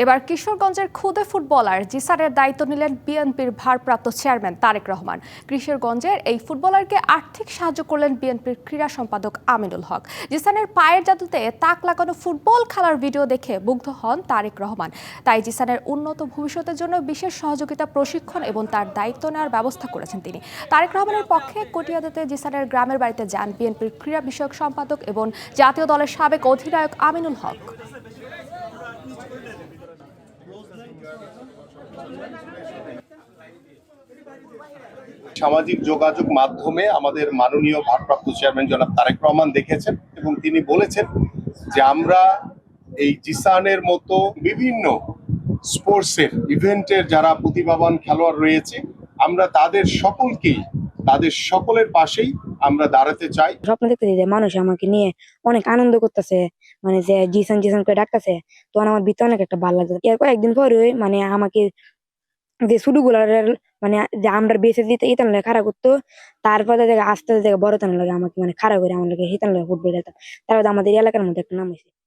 এবার কিশোরগঞ্জের খুদে ফুটবলার জিসানের দায়িত্ব নিলেন বিএনপির ভারপ্রাপ্ত চেয়ারম্যান তারেক রহমান। কিশোরগঞ্জের এই ফুটবলারকে আর্থিক সাহায্য করলেন বিএনপির ক্রীড়া সম্পাদক আমিনুল হক। জিসানের পায়ের জাদুতে তাক লাগানো ফুটবল খেলার ভিডিও দেখে মুগ্ধ হন তারেক রহমান। তাই জিসানের উন্নত ভবিষ্যতের জন্য বিশেষ সহযোগিতা, প্রশিক্ষণ এবং তার দায়িত্ব নেওয়ার ব্যবস্থা করেছেন তিনি। তারেক রহমানের পক্ষে কটিয়াদাতে জিসানের গ্রামের বাড়িতে যান বিএনপির ক্রীড়া বিষয়ক সম্পাদক এবং জাতীয় দলের সাবেক অধিনায়ক আমিনুল হক। সামাজিক যোগাযোগ মাধ্যমে আমাদের মাননীয় ভারপ্রাপ্ত চেয়ারম্যান জনাব তারেক রহমান দেখেছেন এবং তিনি বলেছেন যে আমরা এই জিসানের মতো বিভিন্ন স্পোর্টসের, ইভেন্টের যারা প্রতিভাবান খেলোয়াড় রয়েছে, আমরা তাদের সকলকেই, তাদের সকলের পাশেই আমরা দাঁড়াতে চাই। স্বপ্ন দেখতেছি যে মানুষ আমাকে নিয়ে অনেক আনন্দ করতেছে মানে যে জিসান জিসান করে ডাকতেছে, তখন আমার ভিতরে অনেক একটা ভালো লাগছে এর কয়েকদিন পরে মানে আমাকে যে শুরুগুলার মানে যে আমরা বেঁচে দিতে ইতান লাগে খারাপ করতো, তারপরে আস্তে আস্তে বড় তান লাগে আমাকে মানে খারাপ করে, আমার লাগে হিতান লাগে ফুটবল খেলতাম। তারপরে আমাদের এলাকার মধ্যে একটা নাম হয়েছে